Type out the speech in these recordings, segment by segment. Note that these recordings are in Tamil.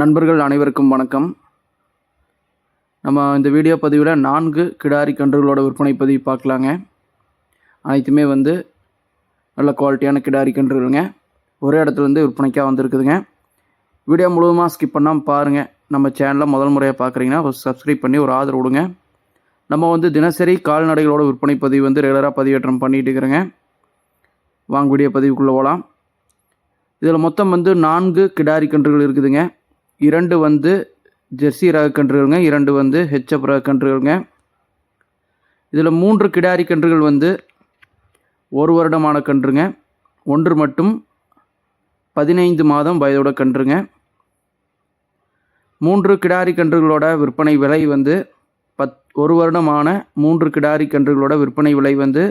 நண்பர்கள் அனைவருக்கும் வணக்கம். நம்ம இந்த வீடியோ பதிவில் நான்கு கிடாரி கன்றுகளோட விற்பனை பதிவு பார்க்கலாங்க. அனைத்துமே வந்து நல்ல குவாலிட்டியான கிடாரி கன்றுகளுங்க. ஒரே இடத்துலேருந்து விற்பனைக்காக வந்திருக்குதுங்க. வீடியோ முழுவதுமாக ஸ்கிப் பண்ணாமல் பாருங்கள் நம்ம சேனலை முதல் முறையாக பார்க்குறீங்கன்னா ஒரு சப்ஸ்கிரைப் பண்ணி ஒரு ஆதரவு கொடுங்க. நம்ம வந்து தினசரி கால்நடைகளோட விற்பனை பதிவு வந்து ரெகுலராக பதிவேற்றம் பண்ணிகிட்டு இருக்கிறேங்க. வாங்க வீடியோ பதிவுக்குள்ளே போகலாம் இதில் மொத்தம் வந்து நான்கு கிடாரி கன்றுகள் இருக்குதுங்க. இரண்டு வந்து ஜெர்சி ரக கன்றுகள்ங்க இரண்டு வந்து ஹெச்எப் ரக கன்றுகள்ங்க இதில் மூன்று கிடாரி கன்றுகள் வந்து ஒரு வருடமான கன்றுங்க. ஒன்று மட்டும் பதினைந்து மாதம் வயதோட கன்றுங்க. மூன்று கிடாரி கன்றுகளோட விற்பனை விலை வந்து பத் ஒரு வருடமான மூன்று கிடாரி கன்றுகளோட விற்பனை விலை வந்து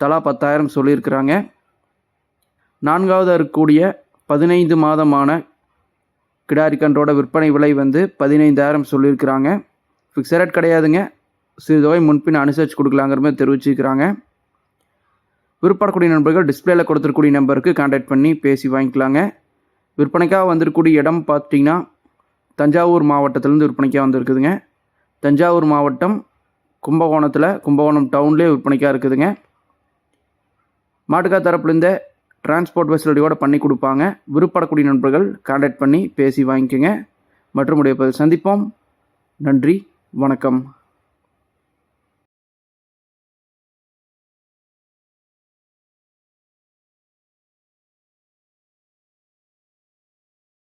தலா பத்தாயிரம் சொல்லியிருக்கிறாங்க. நான்காவது இருக்கக்கூடிய பதினைந்து மாதமான கிடாரி கன்றோட விற்பனை விலை வந்து பதினைந்தாயிரம் சொல்லியிருக்கிறாங்க. ஃபிக்ஸட் ரேட் கிடையாதுங்க. சிறிதொகை முன்பின் அனுசரித்து கொடுக்கலாங்கிற மாதிரி தெரிவிச்சிருக்கிறாங்க. விற்படக்கூடிய நண்பர்கள் டிஸ்பிளேல கொடுத்துருக்கூடிய நம்பருக்கு கான்டாக்ட் பண்ணி பேசி வாங்கிக்கலாங்க. விற்பனைக்காக வந்திருக்கக்கூடிய இடம் பார்த்தீங்கன்னா தஞ்சாவூர் மாவட்டத்திலேருந்து விற்பனைக்காக வந்திருக்குதுங்க. தஞ்சாவூர் மாவட்டம் கும்பகோணத்தில் கும்பகோணம் டவுன்லேயே விற்பனைக்காக இருக்குதுங்க. மாட்டுக்கா தரப்புலேருந்தே டிரான்ஸ்போர்ட் ஃபெசிலிட்டியோடு பண்ணி கொடுப்பாங்க. விருப்பப்படக்கூடிய நண்பர்கள் கான்டாக்ட் பண்ணி பேசி வாங்கிக்கோங்க. மற்றும் உடைய சந்திப்போம். நன்றி. வணக்கம்.